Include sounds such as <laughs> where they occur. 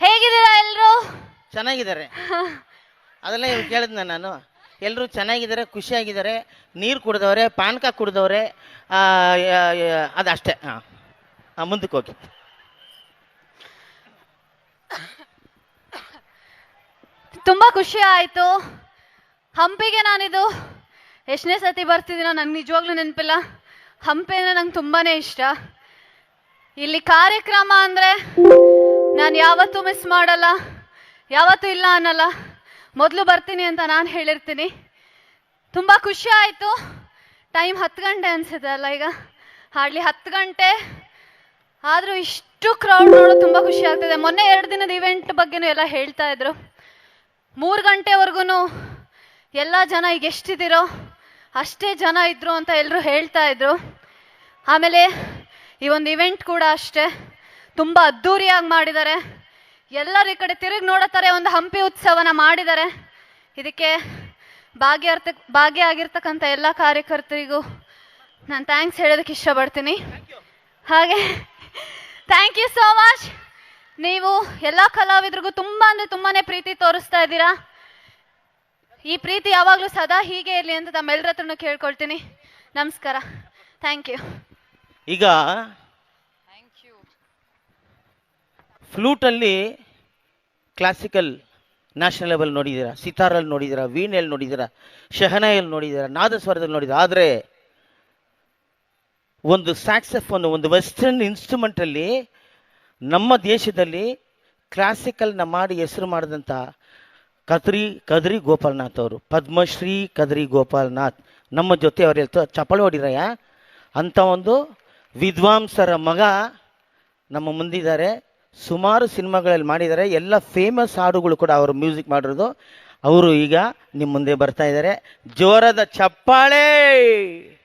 ಹೇಗಿದ್ದೀರಾ ಎಲ್ರು? ಚೆನ್ನಾಗಿದ್ದಾರೆ. <laughs> ಅದೆಲ್ಲ ಕೇಳಿದ್ನ ನಾನು. ಎಲ್ಲರೂ ಚೆನ್ನಾಗಿದ್ದಾರೆ ಖುಷಿಯಾಗಿದ್ದಾರೆ ನೀರು ಕುಡ್ದವ್ರೆ ಪಾನಕ ಕುಡ್ದವ್ರೆ ಅದಷ್ಟೇ. ಹಾಂ ಮುಂದಕ್ಕೆ ಹೋಗಿ. ತುಂಬಾ ಖುಷಿ ಆಯ್ತು. ಹಂಪಿಗೆ ನಾನಿದು. ಎಷ್ಟನೇ ಸತಿ ಬರ್ತಿದ್ದೀನೋ ನಂಗೆ ನಿಜವಾಗ್ಲೂ ನೆನಪಿಲ್ಲ. ಹಂಪಿ ಅಂದ್ರೆ ನಂಗೆ ತುಂಬಾನೇ ಇಷ್ಟ. ಇಲ್ಲಿ ಕಾರ್ಯಕ್ರಮ ಅಂದ್ರೆ ನಾನು ಯಾವತ್ತೂ ಮಿಸ್ ಮಾಡಲ್ಲ, ಯಾವತ್ತೂ ಇಲ್ಲ ಅನ್ನಲ್ಲ. ಮೊದಲು ಬರ್ತೀನಿ ಅಂತ ನಾನು ಹೇಳಿರ್ತೀನಿ. ತುಂಬ ಖುಷಿ ಆಯಿತು. ಟೈಮ್ ಹತ್ತು ಗಂಟೆ ಅನಿಸಿದೆ ಅಲ್ಲ ಈಗ. ಹಾರ್ಡ್ಲಿ ಹತ್ತು ಗಂಟೆ. ಆದರೂ ಇಷ್ಟು ಕ್ರೌಡ್ ನೋಡೋದು ತುಂಬ ಖುಷಿ ಆಗ್ತದೆ. ಮೊನ್ನೆ ಎರಡು ದಿನದ ಇವೆಂಟ್ ಬಗ್ಗೆನೂ ಎಲ್ಲ ಹೇಳ್ತಾ ಇದ್ರು. ಮೂರು ಗಂಟೆವರೆಗೂ ಎಲ್ಲ ಜನ ಈಗ ಎಷ್ಟಿದ್ದೀರೋ ಅಷ್ಟೇ ಜನ ಇದ್ರು ಅಂತ ಎಲ್ಲರೂ ಹೇಳ್ತಾ ಇದ್ರು. ಆಮೇಲೆ ಈ ಒಂದು ಇವೆಂಟ್ ಕೂಡ ಅಷ್ಟೇ. ತುಂಬ ಅದ್ಧೂರಿಯಾಗಿ ಮಾಡಿದ್ದಾರೆ. ಎಲ್ಲರ ಈ ಕಡೆ ತಿರುಗಿ ನೋಡತ್ತಾರೆ ಒಂದು ಹಂಪಿ ಉತ್ಸವನ ಮಾಡಿದ್ದಾರೆ. ಇದಕ್ಕೆ ಭಾಗಿಯಾರ್ತ ಭಾಗಿಯಾಗಿರ್ತಕ್ಕಂಥ ಎಲ್ಲ ಕಾರ್ಯಕರ್ತರಿಗೂ ನಾನು ಥ್ಯಾಂಕ್ಸ್ ಹೇಳೋದಕ್ಕೆ ಇಷ್ಟಪಡ್ತೀನಿ. ಹಾಗೆ ಥ್ಯಾಂಕ್ ಯು ಸೋ ಮಚ್ ನೀವು ಎಲ್ಲ ಕಲಾವಿದರಿಗೂ ತುಂಬ ಅಂದರೆ ತುಂಬಾ ಪ್ರೀತಿ ತೋರಿಸ್ತಾ ಇದ್ದೀರಾ. ಈ ಪ್ರೀತಿ ಯಾವಾಗಲೂ ಸದಾ ಹೀಗೆ ಇರಲಿ ಅಂತ ತಮ್ಮೆಲ್ಲರ ಹತ್ರನೂ ಕೇಳ್ಕೊಳ್ತೀನಿ. ನಮಸ್ಕಾರ. ಥ್ಯಾಂಕ್ ಯು ಈಗ ಫ್ಲೂಟಲ್ಲಿ ಕ್ಲಾಸಿಕಲ್ ನ್ಯಾಷನಲ್ ಲೆವೆಲ್ ನೋಡಿದ್ದೀರಾ, ಸಿತಾರಲ್ಲಿ ನೋಡಿದ್ದೀರಾ, ವೀಣೆಯಲ್ಲಿ ನೋಡಿದ್ದೀರಾ, ಶಹನಾಯಲ್ಲಿ ನೋಡಿದ್ದೀರಾ, ನಾದಸ್ವರದಲ್ಲಿ ನೋಡಿದ್ದೀರಾ, ಆದರೆ ಒಂದು ಸ್ಯಾಕ್ಸಫೋನ್ ಒಂದು ವೆಸ್ಟರ್ನ್ ಇನ್ಸ್ಟ್ರೂಮೆಂಟಲ್ಲಿ ನಮ್ಮ ದೇಶದಲ್ಲಿ ಕ್ಲಾಸಿಕಲ್ನ ಮಾಡಿ ಹೆಸರು ಮಾಡಿದಂಥ ಕದ್ರಿ ಕದ್ರಿ ಗೋಪಾಲನಾಥ್ ಅವರು, ಪದ್ಮಶ್ರೀ ಕದ್ರಿ ಗೋಪಾಲನಾಥ್. ನಮ್ಮ ಜೊತೆ ಅವ್ರು ಹೇಳ್ತಾ ಚಪ್ಪಳ ಹೊಡಿರಯ್ಯ ಅಂಥ ಒಂದು ವಿದ್ವಾಂಸರ ಮಗ ನಮ್ಮ ಮುಂದಿದ್ದಾರೆ. ಸುಮಾರು ಸಿನಿಮಾಗಳಲ್ಲಿ ಮಾಡಿದ್ದಾರೆ. ಎಲ್ಲ ಫೇಮಸ್ ಹಾಡುಗಳು ಕೂಡ ಅವರು ಮ್ಯೂಸಿಕ್ ಮಾಡಿರೋದು. ಅವರು ಈಗ ನಿಮ್ಮ ಮುಂದೆ ಬರ್ತಾ ಇದ್ದಾರೆ. ಜೋರದ ಚಪ್ಪಾಳೆ!